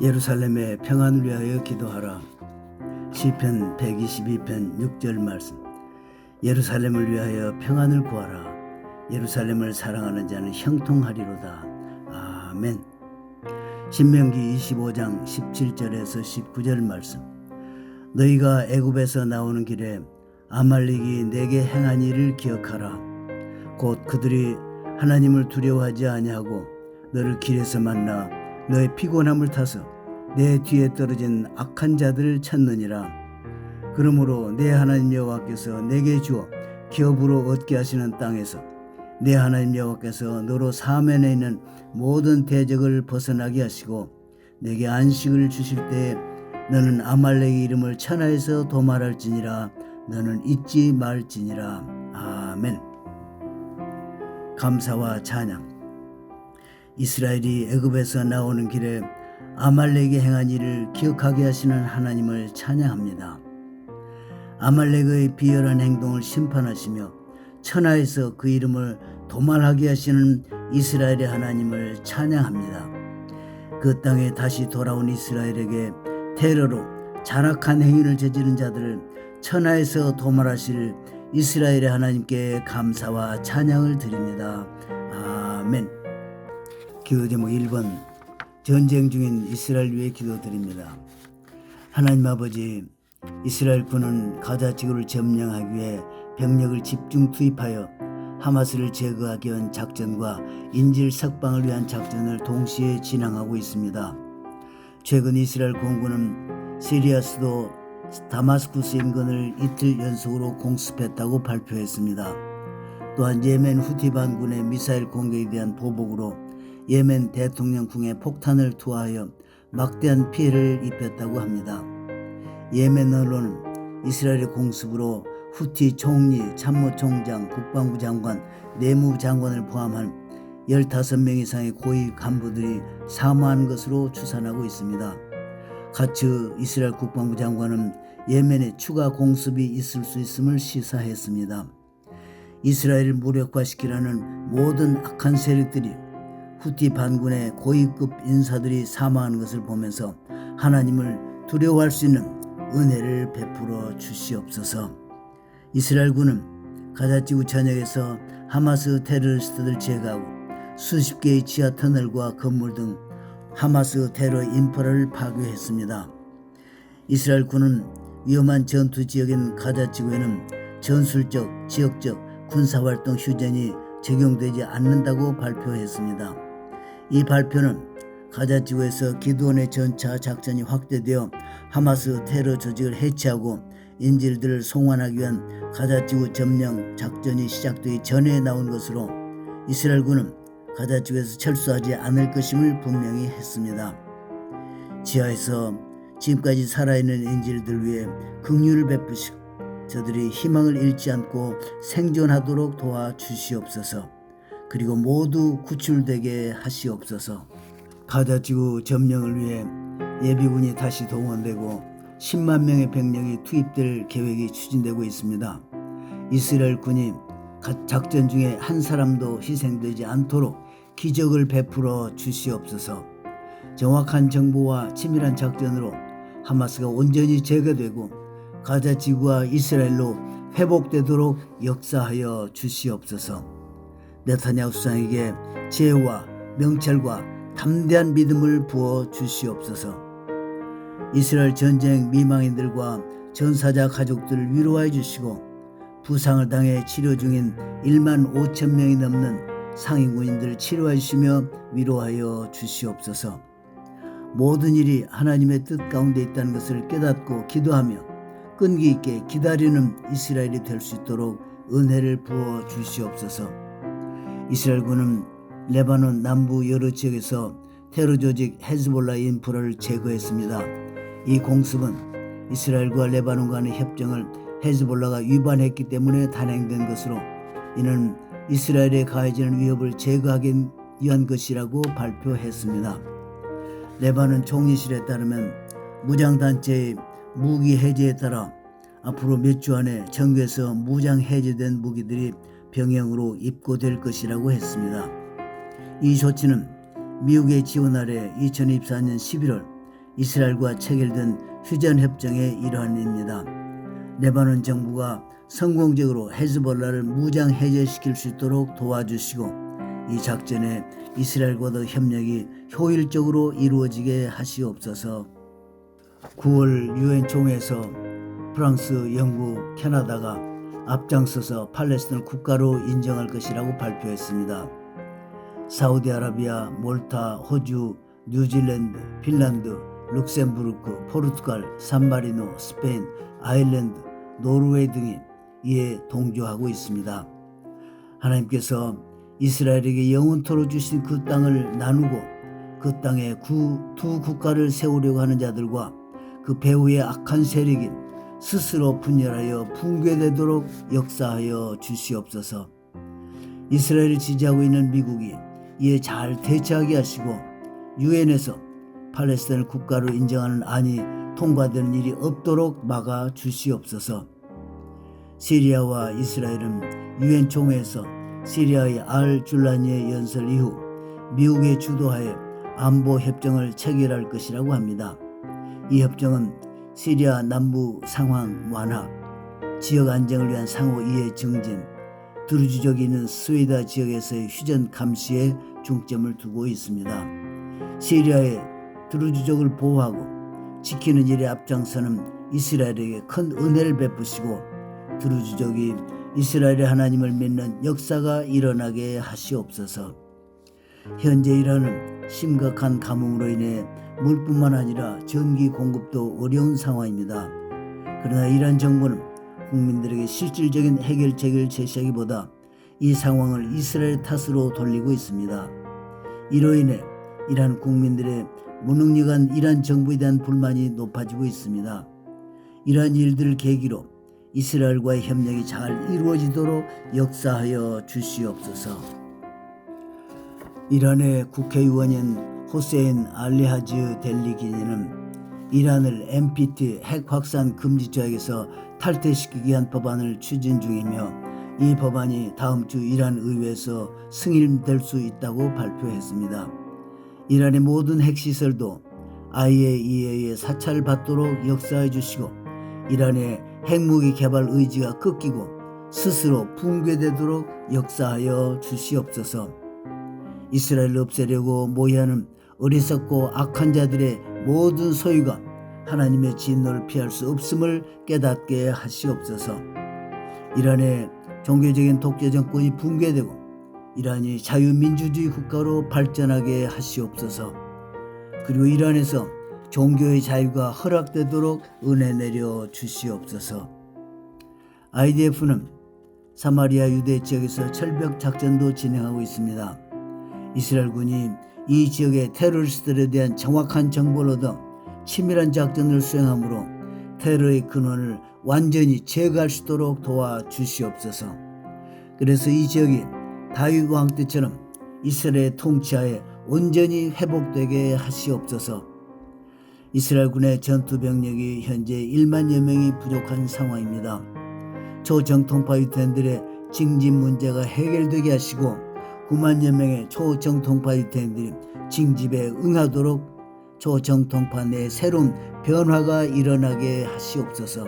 예루살렘의 평안을 위하여 기도하라. 시편 122편 6절 말씀. 예루살렘을 위하여 평안을 구하라. 예루살렘을 사랑하는 자는 형통하리로다. 아멘. 신명기 25장 17절에서 19절 말씀. 너희가 애굽에서 나오는 길에 아말렉이 내게 행한 일을 기억하라. 곧 그들이 하나님을 두려워하지 아니하고 너를 길에서 만나 너의 피곤함을 타서 내 뒤에 떨어진 악한 자들을 찾느니라. 그러므로 내 하나님 여호와께서 내게 주어 기업으로 얻게 하시는 땅에서 내 하나님 여호와께서 너로 사면에 있는 모든 대적을 벗어나게 하시고 내게 안식을 주실 때에 너는 아말렉의 이름을 천하에서 도말할지니라. 너는 잊지 말지니라. 아멘. 감사와 찬양 이스라엘이 애굽에서 나오는 길에 아말렉이 행한 일을 기억하게 하시는 하나님을 찬양합니다. 아말렉의 비열한 행동을 심판하시며 천하에서 그 이름을 도말하게 하시는 이스라엘의 하나님을 찬양합니다. 그 땅에 다시 돌아온 이스라엘에게 테러로 잔악한 행위를 저지른 자들을 천하에서 도말하실 이스라엘의 하나님께 감사와 찬양을 드립니다. 아멘. 기도 제목 1번 전쟁 중인 이스라엘 위해 기도드립니다. 하나님 아버지 이스라엘 군은 가자 지구를 점령하기 위해 병력을 집중 투입하여 하마스를 제거하기 위한 작전과 인질 석방을 위한 작전을 동시에 진행하고 있습니다. 최근 이스라엘 공군은 시리아 수도 다마스쿠스 인근을 이틀 연속으로 공습했다고 발표했습니다. 또한 예멘 후티 반군의 미사일 공격에 대한 보복으로 예멘 대통령 궁에 폭탄을 투하하여 막대한 피해를 입혔다고 합니다. 예멘 언론은 이스라엘의 공습으로 후티 총리, 참모총장, 국방부 장관, 내무부 장관을 포함한 15명 이상의 고위 간부들이 사망한 것으로 추산하고 있습니다. 가츠 이스라엘 국방부 장관은 예멘에 추가 공습이 있을 수 있음을 시사했습니다. 이스라엘을 무력화시키라는 모든 악한 세력들이 후티 반군의 고위급 인사들이 사망하는 것을 보면서 하나님을 두려워할 수 있는 은혜를 베풀어 주시옵소서. 이스라엘군은 가자지구 전역에서 하마스 테러리스트들 제거하고 수십 개의 지하 터널과 건물 등 하마스 테러 인프라를 파괴했습니다. 이스라엘 군은 위험한 전투 지역인 가자 지구에는 전술적, 지역적 군사활동 휴전이 적용되지 않는다고 발표했습니다. 이 발표는 가자지구에서 기도원의 전차 작전이 확대되어 하마스 테러 조직을 해체하고 인질들을 송환하기 위한 가자지구 점령 작전이 시작되기 전에 나온 것으로 이스라엘군은 가자지구에서 철수하지 않을 것임을 분명히 했습니다. 지하에서 지금까지 살아있는 인질들 위해 긍휼을 베푸시고 저들이 희망을 잃지 않고 생존하도록 도와주시옵소서. 그리고 모두 구출되게 하시옵소서. 가자지구 점령을 위해 예비군이 다시 동원되고 10만 명의 병력이 투입될 계획이 추진되고 있습니다. 이스라엘 군이 작전 중에 한 사람도 희생되지 않도록 기적을 베풀어 주시옵소서. 정확한 정보와 치밀한 작전으로 하마스가 온전히 제거되고 가자 지구와 이스라엘로 회복되도록 역사하여 주시옵소서. 네타냐후 수장에게 지혜와 명철과 담대한 믿음을 부어 주시옵소서. 이스라엘 전쟁 미망인들과 전사자 가족들을 위로해 주시고 부상을 당해 치료 중인 1만 5천 명이 넘는 상인군인들을 치료해 주시며 위로하여 주시옵소서. 모든 일이 하나님의 뜻 가운데 있다는 것을 깨닫고 기도하며 끈기 있게 기다리는 이스라엘이 될 수 있도록 은혜를 부어 주시옵소서. 이스라엘군은 레바논 남부 여러 지역에서 테러 조직 헤즈볼라 인프라를 제거했습니다. 이 공습은 이스라엘과 레바논 간의 협정을 헤즈볼라가 위반했기 때문에 단행된 것으로 이는 이스라엘에 가해지는 위협을 제거하기 위한 것이라고 발표했습니다. 레바논 총리실에 따르면 무장단체의 무기 해제에 따라 앞으로 몇 주 안에 정부에서 무장 해제된 무기들이 병영으로 입고될 것이라고 했습니다. 이 조치는 미국의 지원 아래 2024년 11월 이스라엘과 체결된 휴전 협정의 일환입니다. 레바논 정부가 성공적으로 헤즈볼라를 무장 해제시킬 수 있도록 도와주시고 이 작전에 이스라엘과도 협력이 효율적으로 이루어지게 하시옵소서. 9월 유엔 총회에서 프랑스, 영국, 캐나다가 앞장서서 팔레스타인을 국가로 인정할 것이라고 발표했습니다. 사우디아라비아, 몰타, 호주, 뉴질랜드, 핀란드, 룩셈부르크, 포르투갈, 산마리노, 스페인, 아일랜드, 노르웨이 등이 이에 동조하고 있습니다. 하나님께서 이스라엘에게 영원토로 주신 그 땅을 나누고 그 땅에 구, 두 국가를 세우려고 하는 자들과 그 배후의 악한 세력이 스스로 분열하여 붕괴되도록 역사하여 주시옵소서. 이스라엘을 지지하고 있는 미국이 이에 잘 대처하게 하시고 유엔에서 팔레스타인을 국가로 인정하는 안이 통과되는 일이 없도록 막아 주시옵소서. 시리아와 이스라엘은 유엔 총회에서 시리아의 알 줄라니의 연설 이후 미국의 주도하에 안보 협정을 체결할 것이라고 합니다. 이 협정은 시리아 남부 상황 완화, 지역 안정을 위한 상호 이해 증진, 드루즈족이 있는 스웨다 지역에서의 휴전 감시에 중점을 두고 있습니다. 시리아의 드루즈족을 보호하고 지키는 일에 앞장서는 이스라엘에게 큰 은혜를 베푸시고 드루즈족이 이스라엘의 하나님을 믿는 역사가 일어나게 하시옵소서. 현재 이라는 심각한 가뭄으로 인해 물뿐만 아니라 전기 공급도 어려운 상황입니다. 그러나 이란 정부는 국민들에게 실질적인 해결책을 제시하기보다 이 상황을 이스라엘 탓으로 돌리고 있습니다. 이로 인해 이란 국민들의 무능력한 이란 정부에 대한 불만이 높아지고 있습니다. 이러한 일들을 계기로 이스라엘과의 협력이 잘 이루어지도록 역사하여 주시옵소서. 이란의 국회의원인 호세인 알리하즈 델리기니는 이란을 NPT 핵 확산 금지 조약에서 탈퇴시키기 위한 법안을 추진 중이며 이 법안이 다음 주 이란 의회에서 승인될 수 있다고 발표했습니다. 이란의 모든 핵시설도 IAEA의 사찰을 받도록 역사해 주시고 이란의 핵무기 개발 의지가 꺾이고 스스로 붕괴되도록 역사하여 주시옵소서. 이스라엘을 없애려고 모의하는 어리석고 악한 자들의 모든 소유가 하나님의 진노를 피할 수 없음을 깨닫게 하시옵소서. 이란의 종교적인 독재 정권이 붕괴되고 이란이 자유민주주의 국가로 발전하게 하시옵소서. 그리고 이란에서 종교의 자유가 허락되도록 은혜 내려 주시옵소서. IDF는 사마리아 유대 지역에서 철벽 작전도 진행하고 있습니다. 이스라엘군이 이 지역의 테러리스트들에 대한 정확한 정보를 얻어 치밀한 작전을 수행하므로 테러의 근원을 완전히 제거할 수 있도록 도와주시옵소서. 그래서 이 지역이 다윗 왕 때처럼 이스라엘 통치하에 온전히 회복되게 하시옵소서. 이스라엘 군의 전투 병력이 현재 1만여 명이 부족한 상황입니다. 초정통파 유태인들의 징집 문제가 해결되게 하시고 9만여 명의 초정통파 유태인들이 징집에 응하도록 초정통파 내 새로운 변화가 일어나게 하시옵소서.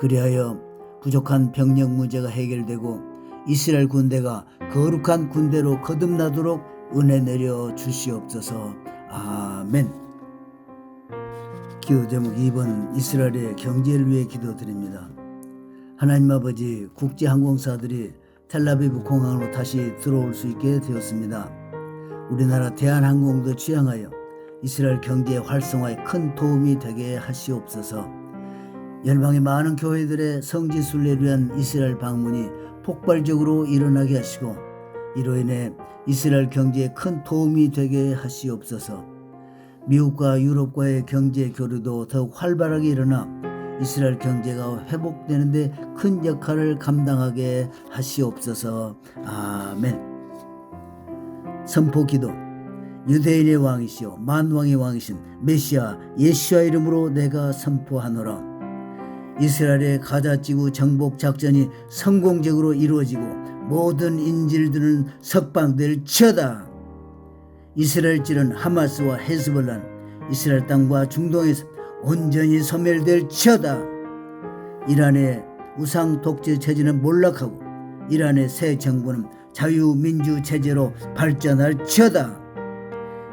그리하여 부족한 병력 문제가 해결되고 이스라엘 군대가 거룩한 군대로 거듭나도록 은혜 내려 주시옵소서. 아멘. 기도 제목 2번 이스라엘의 경제를 위해 기도드립니다. 하나님 아버지 국제항공사들이 텔라비브 공항으로 다시 들어올 수 있게 되었습니다. 우리나라 대한항공도 취향하여 이스라엘 경제 활성화에 큰 도움이 되게 하시옵소서. 열방의 많은 교회들의 성지 순례를 위한 이스라엘 방문이 폭발적으로 일어나게 하시고 이로 인해 이스라엘 경제에 큰 도움이 되게 하시옵소서. 미국과 유럽과의 경제 교류도 더욱 활발하게 일어나 이스라엘 경제가 회복되는데 큰 역할을 감당하게 하시옵소서. 아멘. 선포 기도. 유대인의 왕이시오 만왕의 왕이신 메시아 예수와 이름으로 내가 선포하노라. 이스라엘의 가자지구 정복 작전이 성공적으로 이루어지고 모든 인질들은 석방될 치어다. 이스라엘 질은 하마스와 헤즈볼란 이스라엘 땅과 중동에서 온전히 소멸될 치어다. 이란의 우상 독재 체제는 몰락하고 이란의 새 정부는 자유민주 체제로 발전할 치어다.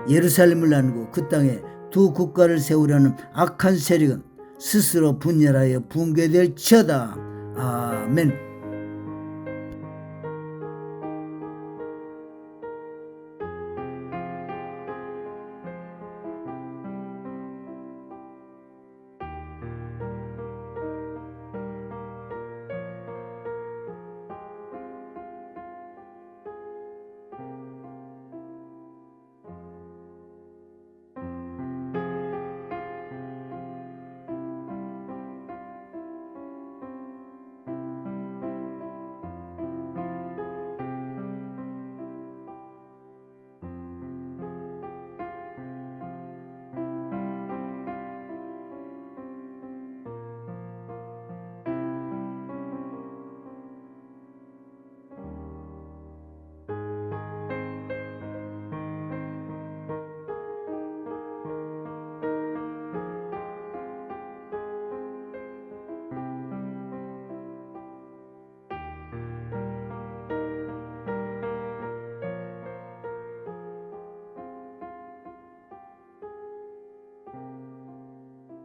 예루살렘을 나누고 그 땅에 두 국가를 세우려는 악한 세력은 스스로 분열하여 붕괴될 치어다. 아멘.